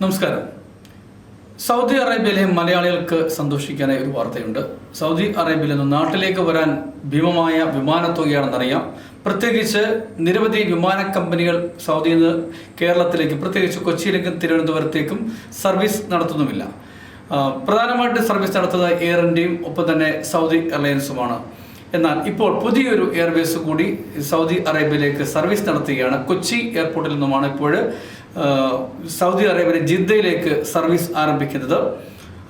നമസ്കാരം. സൗദി അറേബ്യയിലെ മലയാളികൾക്ക് സന്തോഷിക്കാനായി ഒരു വാർത്തയുണ്ട്. സൗദി അറേബ്യയിൽ നിന്ന് നാട്ടിലേക്ക് വരാൻ ഭീമമായ വിമാനത്തുകയാണെന്നറിയാം പ്രത്യേകിച്ച് നിരവധി വിമാന കമ്പനികൾ സൗദിയിൽ നിന്ന് കേരളത്തിലേക്ക് പ്രത്യേകിച്ച് കൊച്ചിയിലേക്കും തിരുവനന്തപുരത്തേക്കും സർവീസ് നടത്തുന്നുമില്ല. പ്രധാനമായിട്ട് സർവീസ് നടത്തുന്നത് എയർ ഇന്ത്യയും ഒപ്പം തന്നെ സൗദി എയർലൈൻസുമാണ് എന്നാൽ ഇപ്പോൾ പുതിയൊരു എയർവേസ് കൂടി സൗദി അറേബ്യയിലേക്ക് സർവീസ് നടത്തുകയാണ്. കൊച്ചി എയർപോർട്ടിൽ നിന്നുമാണ് ഇപ്പോൾ സൗദി അറേബ്യയിലെ ജിദ്ദയിലേക്ക് സർവീസ് ആരംഭിക്കുന്നത്.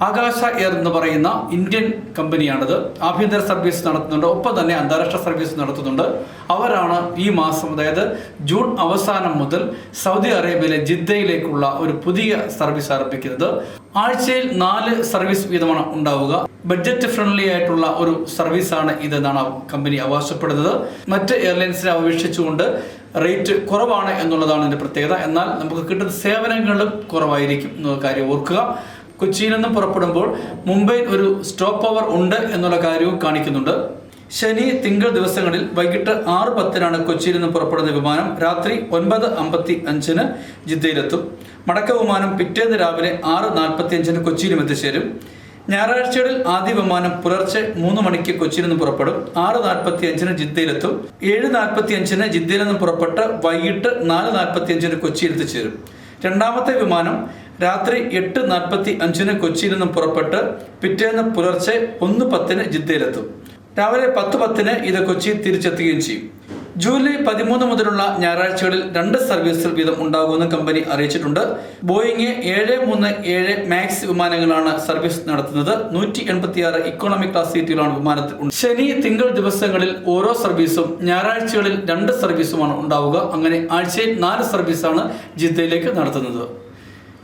ആകാശ എയർ എന്ന് പറയുന്ന ഇന്ത്യൻ കമ്പനിയാണിത്. ആഭ്യന്തര സർവീസ് നടത്തുന്നുണ്ട്. ഒപ്പം തന്നെ അന്താരാഷ്ട്ര സർവീസ് നടത്തുന്നുണ്ട്. അവരാണ് ഈ മാസം അതായത് ജൂൺ അവസാനം മുതൽ സൗദി അറേബ്യയിലെ ജിദ്ദയിലേക്കുള്ള ഒരു പുതിയ സർവീസ് ആരംഭിക്കുന്നത്. ആഴ്ചയിൽ നാല് സർവീസ് വീതമാണ് ഉണ്ടാവുക. ബഡ്ജറ്റ് ഫ്രണ്ട്ലി ആയിട്ടുള്ള ഒരു സർവീസാണ് ഇതെന്നാണ് കമ്പനി അവകാശപ്പെടുന്നത്. മറ്റ് എയർലൈൻസിനെ അപേക്ഷിച്ചുകൊണ്ട് റേറ്റ് കുറവാണ് എന്നുള്ളതാണ് ഇതിന്റെ പ്രത്യേകത. എന്നാൽ നമുക്ക് കിട്ടുന്ന സേവനങ്ങളും കുറവായിരിക്കും എന്നുള്ള കാര്യം ഓർക്കുക. കൊച്ചിയിൽ നിന്നും പുറപ്പെടുമ്പോൾ മുംബൈയിൽ ഒരു സ്റ്റോപ്പ് ഓവർ ഉണ്ട് എന്നുള്ള കാര്യവും കാണിക്കുന്നുണ്ട്. ശനി തിങ്കൾ ദിവസങ്ങളിൽ വൈകിട്ട് ആറ് പത്തിനാണ് കൊച്ചിയിൽ നിന്ന് പുറപ്പെടുന്ന വിമാനം. രാത്രി ഒൻപത് അമ്പത്തി അഞ്ചിന് ജിദ്ദയിലെത്തും. മടക്ക വിമാനം പിറ്റേന്ന് രാവിലെ ആറ് നാൽപ്പത്തി അഞ്ചിന് കൊച്ചിയിലും എത്തിച്ചേരും. ഞായറാഴ്ചകളിൽ ആദ്യ വിമാനം പുലർച്ചെ മൂന്ന് മണിക്ക് കൊച്ചിയിൽ നിന്ന് പുറപ്പെടും. ആറ് നാൽപ്പത്തി അഞ്ചിന് ജിദ്ദയിലെത്തും. ഏഴ് നാൽപ്പത്തി അഞ്ചിന് ജിദ്ദയിൽ നിന്ന് പുറപ്പെട്ട് വൈകിട്ട് നാല് നാൽപ്പത്തി അഞ്ചിന് കൊച്ചിയിൽ എത്തിച്ചേരും രണ്ടാമത്തെ വിമാനം രാത്രി എട്ട് നാൽപ്പത്തി അഞ്ചിന് കൊച്ചിയിൽ നിന്നും പുറപ്പെട്ട് പിറ്റേന്ന് പുലർച്ചെ ഒന്ന് പത്തിന് ജിദ്ദയിലെത്തും. രാവിലെ പത്ത് പത്തിന് ഇത് കൊച്ചിയിൽ തിരിച്ചെത്തുകയും ചെയ്യും. ജൂലൈ പതിമൂന്ന് മുതലുള്ള ഞായറാഴ്ചകളിൽ രണ്ട് സർവീസുകൾ വീതം ഉണ്ടാകുമെന്ന് കമ്പനി അറിയിച്ചിട്ടുണ്ട്. ബോയിങ് ഏഴ് മൂന്ന് ഏഴ് മാക്സ് വിമാനങ്ങളാണ് സർവീസ് നടത്തുന്നത്. നൂറ്റി എൺപത്തിയാറ് ഇക്കോണമി ക്ലാസ് സീറ്റുകളാണ് വിമാനത്തിൽ ശനി തിങ്കൾ ദിവസങ്ങളിൽ ഓരോ സർവീസും ഞായറാഴ്ചകളിൽ രണ്ട് സർവീസുമാണ് ഉണ്ടാവുക. അങ്ങനെ ആഴ്ചയിൽ നാല് സർവീസാണ് ജിദ്ദയിലേക്ക് നടത്തുന്നത്.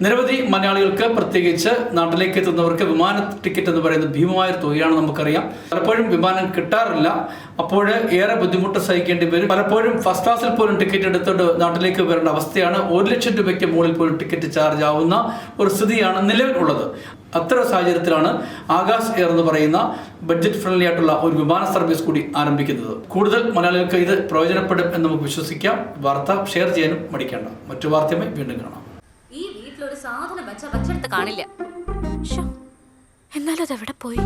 നിരവധി മലയാളികൾക്ക് പ്രത്യേകിച്ച് നാട്ടിലേക്ക് എത്തുന്നവർക്ക് വിമാന ടിക്കറ്റ് എന്ന് പറയുന്ന ഭീമമായ തുകയാണ് നമുക്കറിയാം. പലപ്പോഴും വിമാനം കിട്ടാറില്ല. അപ്പോൾ ഏറെ ബുദ്ധിമുട്ട് സഹിക്കേണ്ടി വരും. പലപ്പോഴും ഫസ്റ്റ് ക്ലാസ്സിൽ പോലും ടിക്കറ്റ് എടുത്തുകൊണ്ട് നാട്ടിലേക്ക് വരേണ്ട അവസ്ഥയാണ്. ഒരു ലക്ഷം രൂപയ്ക്ക് മുകളിൽ പോലും ടിക്കറ്റ് ചാർജ് ആവുന്ന ഒരു സ്ഥിതിയാണ് നിലവിലുള്ളത്. അത്തരം സാഹചര്യത്തിലാണ് ആകാശ് എയർ എന്ന് പറയുന്ന ബഡ്ജറ്റ് ഫ്രണ്ട്ലി ആയിട്ടുള്ള ഒരു വിമാന സർവീസ് കൂടി ആരംഭിക്കുന്നത്. കൂടുതൽ മലയാളികൾക്ക് ഇത് പ്രയോജനപ്പെടും എന്ന് നമുക്ക് വിശ്വസിക്കാം. വാർത്ത ഷെയർ ചെയ്യാനും മടിക്കേണ്ട. മറ്റു വാർത്തയുമായി വീണ്ടും കാണാം. സാധനം വെച്ച വച്ചെടുത്ത് കാണില്ല. ശ്ശോ, എന്നാലും അതെവിടെ പോയി?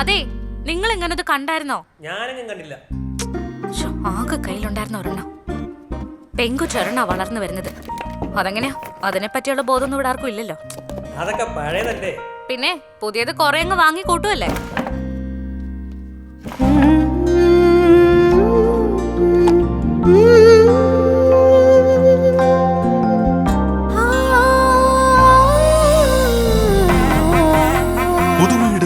അതെ നിങ്ങൾ എങ്ങനെ ഇത് കണ്ടായിരുന്നോ? ഞാനെങ്ങും കണ്ടില്ല. ശ്ശോ, ആകെ കയ്യിലുണ്ടായിരുന്ന ഒരെണ്ണം. പെങ്കുച്ചൊരെണ്ണ വളർന്നു വരുന്നത്. അതെങ്ങനെയാ? അതിനെ പറ്റിയുള്ള ബോധമൊന്നും ഇവിടെ ആർക്കും ഇല്ലല്ലോ. അതൊക്കെ പഴയതല്ലേ? പിന്നെ പുതിയത് കൊറേ അങ്ങ് വാങ്ങി കൂട്ടുമല്ലേ